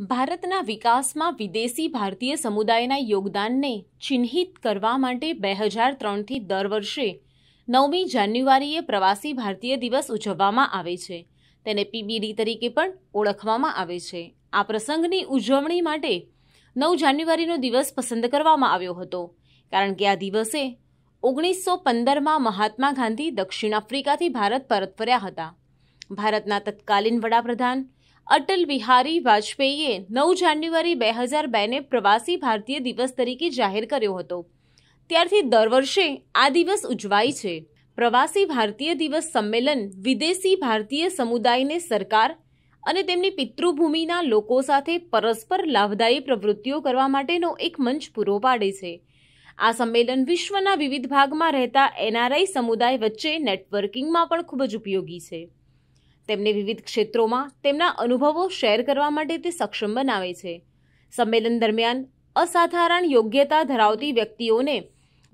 ભારતના વિકાસમાં વિદેશી ભારતીય સમુદાયના યોગદાનને ચિહ્નિત કરવા માટે બે હજાર ત્રણથી દર વર્ષે નવમી જાન્યુઆરીએ પ્રવાસી ભારતીય દિવસ ઉજવવામાં આવે છે. તેને પીબીડી તરીકે પણ ઓળખવામાં આવે છે. આ પ્રસંગની ઉજવણી માટે નવ જાન્યુઆરીનો દિવસ પસંદ કરવામાં આવ્યો હતો, કારણ કે આ દિવસે ઓગણીસો પંદરમાં મહાત્મા ગાંધી દક્ષિણ આફ્રિકાથી ભારત પરત ફર્યા હતા. ભારતના તત્કાલીન વડાપ્રધાન અટલ બિહારી વાજપેયીએ નવ જાન્યુઆરી બે હજાર બેને પ્રવાસી ભારતીય દિવસ તરીકે જાહેર કર્યો હતો. ત્યારથી દર વર્ષે આ દિવસ ઉજવાય છે. પ્રવાસી ભારતીય દિવસ સંમેલન વિદેશી ભારતીય સમુદાયને સરકાર અને તેમની પિતૃભૂમિના લોકો સાથે પરસ્પર લાભદાયી પ્રવૃત્તિઓ કરવા માટેનો એક મંચ પૂરો પાડે છે. આ સંમેલન વિશ્વના વિવિધ ભાગમાં રહેતા એનઆરઆઈ સમુદાય વચ્ચે નેટવર્કિંગમાં પણ ખૂબ જ ઉપયોગી છે. તેમને વિવિધ ક્ષેત્રોમાં તેમના અનુભવો શેર કરવા માટે તે સક્ષમ બનાવે છે. સંમેલન દરમિયાન અસાધારણ યોગ્યતા ધરાવતી વ્યક્તિઓને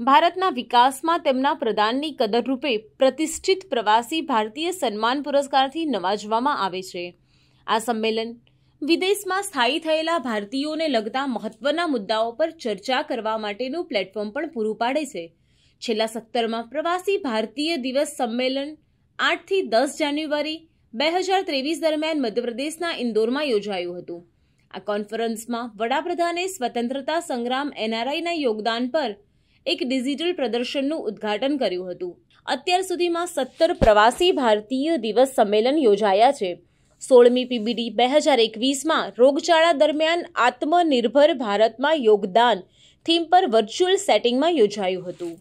ભારતના વિકાસમાં તેમના પ્રદાનની કદરરૂપે પ્રતિષ્ઠિત પ્રવાસી ભારતીય સન્માન પુરસ્કારથી નવાજવામાં આવે છે. આ સંમેલન વિદેશમાં સ્થાયી થયેલા ભારતીયોને લગતા મહત્વના મુદ્દાઓ પર ચર્ચા કરવા માટેનું પ્લેટફોર્મ પણ પૂરું પાડે છે. છેલ્લા સત્તરમાં પ્રવાસી ભારતીય દિવસ સંમેલન આઠથી દસ જાન્યુઆરી બે હજાર ત્રેવીસ દરમિયાન મધ્યપ્રદેશના ઇન્દોરમાં યોજાયું હતું. આ કોન્ફરન્સમાં વડાપ્રધાને સ્વતંત્રતા સંગ્રામ એનઆરઆઈના યોગદાન પર એક ડિજિટલ પ્રદર્શનનું ઉદ્ઘાટન કર્યું હતું. અત્યાર સુધીમાં સત્તર પ્રવાસી ભારતીય દિવસ સંમેલન યોજાયા છે. સોળમી પીબીડી બે હજાર એકવીસમાં રોગચાળા દરમિયાન આત્મનિર્ભર ભારતમાં યોગદાન થીમ પર વર્ચ્યુઅલ સેટિંગમાં યોજાયું હતું.